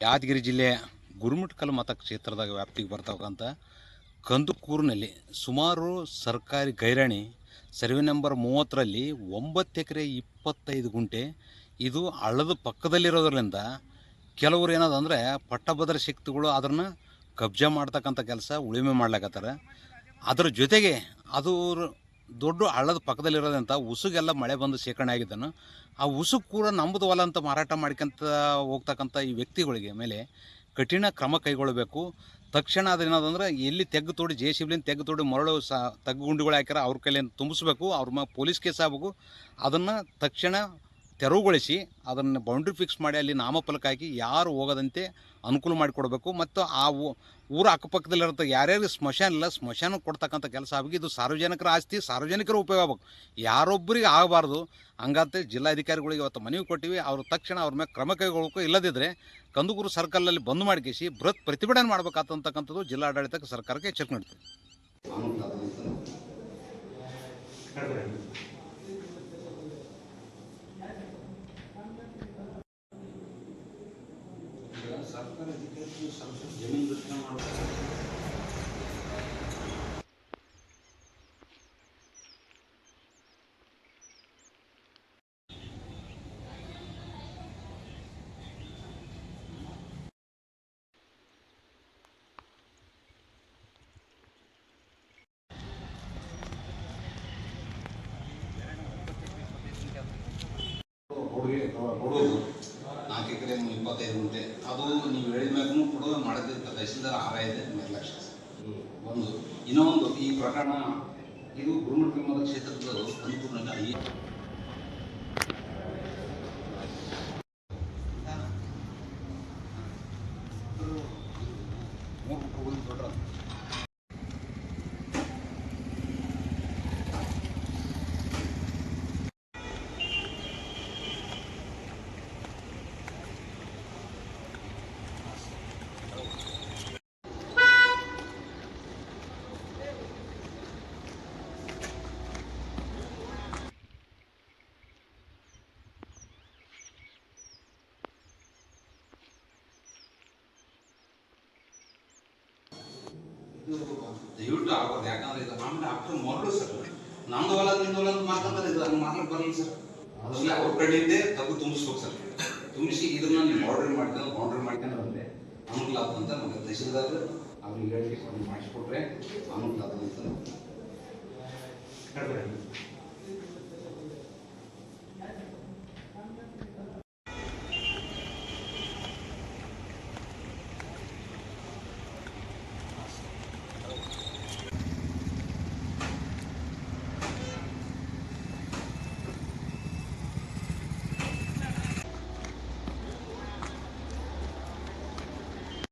ಯಾದಗಿರಿ ಜಿಲ್ಲೆಯ ಗುರುಮಿಟ್ಕಲ್ ಮತಕ್ಷೇತ್ರದ ವ್ಯಾಪ್ತಿಗೆ ಬರ್ತಕ್ಕಂಥ ಕಂದುಕೂರಿನಲ್ಲಿ ಸುಮಾರು ಸರ್ಕಾರಿ ಗೈರಾಣಿ ಸರ್ವೆ ನಂಬರ್ ಮೂವತ್ತರಲ್ಲಿ ಒಂಬತ್ತು ಎಕರೆ ಇಪ್ಪತ್ತೈದು ಗುಂಟೆ, ಇದು ಹಳ್ಳದ ಪಕ್ಕದಲ್ಲಿರೋದ್ರಿಂದ ಕೆಲವರು ಏನದಂದರೆ ಪಟ್ಟಭದ್ರ ಶಕ್ತಿಗಳು ಅದನ್ನು ಕಬ್ಜಾ ಮಾಡ್ತಕ್ಕಂಥ ಕೆಲಸ ಉಳುಮೆ ಮಾಡ್ಲಾಕತ್ತಾರೆ. ಅದರ ಜೊತೆಗೆ ಅದು ದೊಡ್ಡ ಹಳ್ಳದ ಪಕ್ಕದಲ್ಲಿರೋದಂಥ ಉಸುಗೆಲ್ಲ ಮಳೆ ಬಂದು ಶೇಖರಣೆ ಆಗಿದ್ದನು ಆ ಉಸುಕು ಕೂಡ ನಮ್ಮದು ಹೊಲ ಅಂತ ಮಾರಾಟ ಮಾಡ್ಕೊಂತ ಹೋಗ್ತಕ್ಕಂಥ ಈ ವ್ಯಕ್ತಿಗಳಿಗೆ ಮೇಲೆ ಕಠಿಣ ಕ್ರಮ ಕೈಗೊಳ್ಳಬೇಕು. ತಕ್ಷಣ ಅದೇನದಂದ್ರೆ ಎಲ್ಲಿ ತೆಗ್ಗು ತೋಡಿ, ಜೆ ಸಿ ತೆಗ್ಗು ತೋಡಿ ಮರಳು ಸಹ ತಗ್ಗು ಗುಂಡಿಗಳು ಹಾಕ್ಯಾರ ಅವ್ರ ಕೈಲಿಂದ ತುಂಬಿಸ್ಬೇಕು, ಅವ್ರ ಮ, ಪೊಲೀಸ್ ಕೇಸ್ ಆಗ್ಬೇಕು. ಅದನ್ನು ತಕ್ಷಣ ತೆರವುಗೊಳಿಸಿ ಅದನ್ನು ಬೌಂಡ್ರಿ ಫಿಕ್ಸ್ ಮಾಡಿ ಅಲ್ಲಿ ನಾಮಫಲಕ ಹಾಕಿ ಯಾರು ಹೋಗದಂತೆ ಅನುಕೂಲ ಮಾಡಿಕೊಡ್ಬೇಕು. ಮತ್ತು ಆ ಊರ ಅಕ್ಕಪಕ್ಕದಲ್ಲಿರುತ್ತೆ ಯಾರ್ಯಾರು ಸ್ಮಶಾನ ಇಲ್ಲ ಸ್ಮಶಾನ ಕೊಡ್ತಕ್ಕಂಥ ಕೆಲಸ ಆಗಿ ಇದು ಸಾರ್ವಜನಿಕರ ಆಸ್ತಿ, ಸಾರ್ವಜನಿಕರ ಉಪಯೋಗ ಆಗಬೇಕು. ಯಾರೊಬ್ಬರಿಗೆ ಆಗಬಾರ್ದು. ಹಂಗಂತ ಜಿಲ್ಲಾಧಿಕಾರಿಗಳಿಗೆ ಇವತ್ತು ಮನವಿ ಕೊಟ್ಟಿವಿ. ಅವರು ತಕ್ಷಣ ಅವ್ರ ಮೇಲೆ ಕ್ರಮ ಕೈಗೊಳ್ಳಬೇಕು ಇಲ್ಲದಿದ್ದರೆ ಕಂದುಕೂರು ಸರ್ಕಲಲ್ಲಿ ಬಂದ್ ಮಾಡಿಕೇಸಿ ಬೃಹತ್ ಪ್ರತಿಭಟನೆ ಮಾಡಬೇಕಾದಂತಕ್ಕಂಥದ್ದು ಜಿಲ್ಲಾಡಳಿತಕ್ಕೆ ಸರ್ಕಾರಕ್ಕೆ ಎಚ್ಚರಿಕೆ ನೀಡ್ತೀವಿ. ಕೊಡುಗೆ ಕೊಡೋದು ನಾಲ್ಕು ಎಕರೆ ಇಪ್ಪತ್ತೈದು ಗುಂಟೆ ಅದು ನೀವು ಹೇಳಿದ ಕೂಡ ಮಾಡದಿದ್ದ ತಹಸೀಲ್ದಾರ್ ಆರ ಇದೆ ನಿರ್ಲಕ್ಷ್ಯ ಒಂದು. ಇನ್ನೊಂದು, ಈ ಪ್ರಕರಣ, ಇದು ಗುರುಮಠ ಕ್ಷೇತ್ರದ ಅನುಕೂಲ ಮೂರು ದಯವಿಟ್ಟು ಆಗೋದು, ಯಾಕಂದ್ರೆ ಇದು ಆಮೇಲೆ ಆಫ್ಟರ್ ಮರಳು ಸರ್, ನಮ್ದು ಹೊಲ ನಿಮ್ದು ಹೊಲ ಅಂತ ಮಾತಾಡ್ತಾರೆ, ಇದು ಹಂಗೆ ಮಾತಾಡ್ ಬರಲ್ಲ ಸರ್. ಅದನ್ನ ಅವ್ರ ಇದ್ದೆ ತಗು ತುಂಬಿಸ್ಬೇಕು ಸರ್. ತುಂಬಿಸಿ ಇದನ್ನ ನೀವು ಬೌಂಡ್ರಿ ಮಾಡ್ಕೊಂಡು ಬೌಂಡ್ರಿ ಮಾಡ್ಕೊಂಡು ಬಂದ್ರೆ ಅನುಕೂಲ ಆಗ್ತಂತ ನಮಗೆ ತಹಸೀಲ್ದಾರ್ ಅವ್ರಿಗೆ ಹೇಳಿ ಮಾಡಿಸ್ಕೊಟ್ರೆ ಅನುಕೂಲ ಆಗ್ತದಂತ